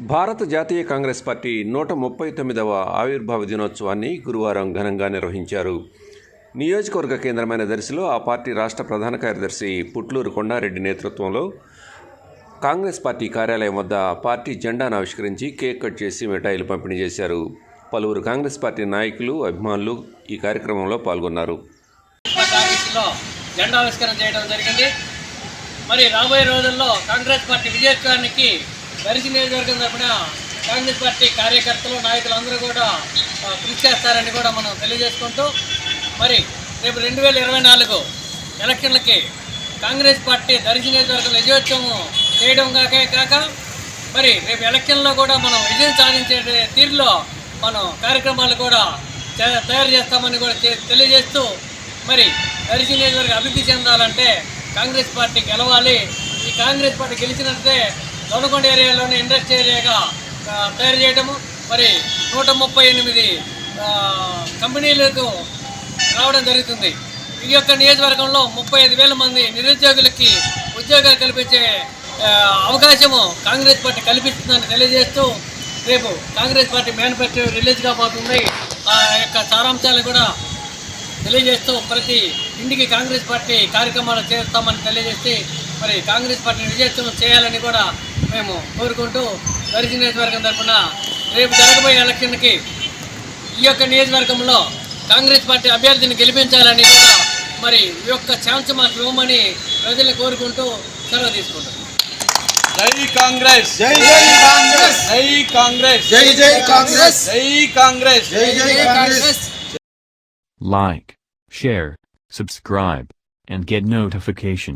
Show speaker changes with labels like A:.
A: భారత జాతీయ కాంగ్రెస్ పార్టీ నూట ముప్పై తొమ్మిదవ ఆవిర్భావ దినోత్సవాన్ని గురువారం ఘనంగా నిర్వహించారు. నియోజకవర్గ కేంద్రమైన దర్శిలో ఆ పార్టీ రాష్ట్ర ప్రధాన కార్యదర్శి పుట్లూరు కొండారెడ్డి నేతృత్వంలో కాంగ్రెస్ పార్టీ కార్యాలయం వద్ద పార్టీ జెండాను ఆవిష్కరించి కేక్ కట్ చేసి మిఠాయిలు పంపిణీ చేశారు. పలువురు కాంగ్రెస్ పార్టీ నాయకులు అభిమానులు ఈ కార్యక్రమంలో పాల్గొన్నారు.
B: జెండా ఆవిష్కరణ చేయడం జరిగింది. మరి రాబోయే రోజుల్లో కాంగ్రెస్ పార్టీ విజయోత్సవానికి దర్శి నియోజకవర్గం తరపున కాంగ్రెస్ పార్టీ కార్యకర్తలు నాయకులు అందరూ కూడా కృషి చేస్తారని కూడా మనం తెలియజేసుకుంటూ మరి రేపు రెండు వేల ఇరవై నాలుగు ఎలక్షన్లకి కాంగ్రెస్ పార్టీ దర్శి నియోజకవర్గం విజయోత్సవం చేయడం కాకే కాక మరి రేపు ఎలక్షన్లో కూడా మనం విజయం సాధించే తీరులో మనం కార్యక్రమాలు కూడా తయారు చేస్తామని కూడా తెలియజేస్తూ మరి దర్శి నియోజకవర్గం అభివృద్ధి చెందాలంటే కాంగ్రెస్ పార్టీ గెలవాలి. ఈ కాంగ్రెస్ పార్టీ గెలిచినట్టే దొనకొండ ఏరియాలోని ఇండస్ట్రీ ఏరియాగా తయారు చేయడము మరి నూట ముప్పై ఎనిమిది కంపెనీలకు రావడం జరుగుతుంది. ఈ యొక్క నియోజకవర్గంలో ముప్పై ఐదు వేల మంది నిరుద్యోగులకి ఉద్యోగాలు కల్పించే అవకాశము కాంగ్రెస్ పార్టీ కల్పిస్తుందని తెలియజేస్తూ రేపు కాంగ్రెస్ పార్టీ మేనిఫెస్టో రిలీజ్ కాబోతుంది. ఆ యొక్క సారాంశాలు కూడా తెలియజేస్తూ ప్రతి ఇంటికి కాంగ్రెస్ పార్టీ కార్యక్రమాలు చేస్తామని తెలియజేసి మరి కాంగ్రెస్ పార్టీ విజయత్వం చేయాలని కూడా మేము కోరుకుంటూ దర్శి నియోజకవర్గం తరఫున రేపు జరగబోయే ఎలక్షన్కి ఈ యొక్క నియోజకవర్గంలో కాంగ్రెస్ పార్టీ అభ్యర్థిని గెలిపించాలని కూడా మరి ఈ యొక్క ఛాన్స్ మాకు ఇవ్వమని ప్రజల్ని కోరుకుంటూ సెలవు తీసుకుంటాం
C: జై కాంగ్రెస్!
D: జై జై కాంగ్రెస్!
C: జై కాంగ్రెస్!
D: జై జై కాంగ్రెస్!
C: జై కాంగ్రెస్!
D: జై జై Congress!
E: Like, share, subscribe, and get notification.